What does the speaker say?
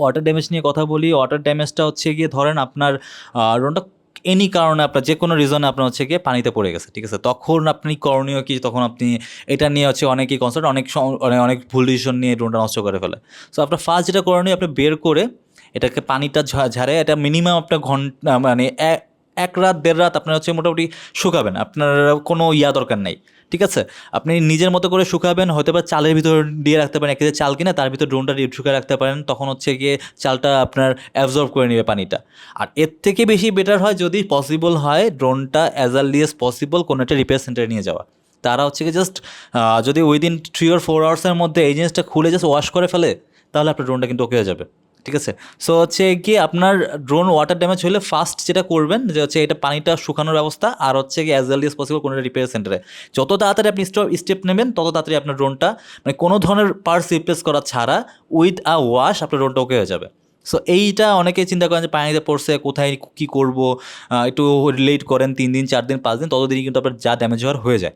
Water damage নিয়ে কথা বলি ওয়াটার ড্যামেজটা হচ্ছে গিয়ে ধরেন আপনার রোনটা এনি কারণে আপনার যে কোনো রিজনে আপনার হচ্ছে গিয়ে পানিতে পড়ে গেছে, ঠিক আছে? তখন আপনি করণীয় কি? তখন আপনি এটা নিয়ে হচ্ছে অনেকেই কনসার্ট অনেক মানে অনেক ভুল ডিসিশন নিয়ে ড্রোনটা নষ্ট করে ফেলে। সো আপনার ফার্স্ট যেটা করণীয়, আপনি বের করে এটাকে পানিটা ঝাড়ে, এটা মিনিমাম আপনার ঘণ্টা মানে এক রাত, দেড় রাত আপনার হচ্ছে মোটামুটি শুকাবেন। আপনার কোনো ইয়া দরকার নেই, ঠিক আছে? আপনি নিজের মতো করে শুকাবেন হয়তো বা চালের ভিতর দিয়ে রাখতে পারেন, এক চাল কিনে, তার ভিতর ড্রোনটা শুকিয়ে রাখতে পারেন, তখন হচ্ছে গিয়ে চালটা আপনার অ্যাবজর্ব করে নেবে পানিটা। আর এর থেকে বেশি বেটার হয় যদি পসিবল হয় ড্রোনটা অ্যাজ আর্লি এস পসিবল কোনো একটা রিপেয়ার সেন্টারে নিয়ে যাওয়া। তারা হচ্ছে কি জাস্ট যদি উইদিন থ্রি ওর ফোর আওয়ার্সের মধ্যে এই জিনিসটা খুলে জাস্ট ওয়াশ করে ফেলে, তাহলে আপনার ড্রোনটা কিন্তু ওকে হয়ে যাবে। ঠিক আছে? সো হচ্ছে কি আপনার ড্রোন ওয়াটার ড্যামেজ হলে ফার্স্ট যেটা করবেন, যে হচ্ছে এটা পানিটা শুকানোর ব্যবস্থা, আর হচ্ছে কি অ্যাজ আর্লি এস পসিবল কোনো রিপেয়ার সেন্টারে যত তাড়াতাড়ি আপনি স্টপ স্টেপ নেবেন, তত তাড়াতাড়ি আপনার ড্রোনটা মানে কোনো ধরনের পার্টস রিপ্লেস করা ছাড়া উইথ আ ওয়াশ আপনার ড্রোনটা ওকে হয়ে যাবে। সো এইটা অনেকে চিন্তা করেন যে পানিতে পড়ছে, কোথায় কী করব একটু রিলেট করেন তিন দিন, চার দিন, পাঁচ দিন, ততদিনই কিন্তু আপনার যা ড্যামেজ হওয়ার হয়ে যায়।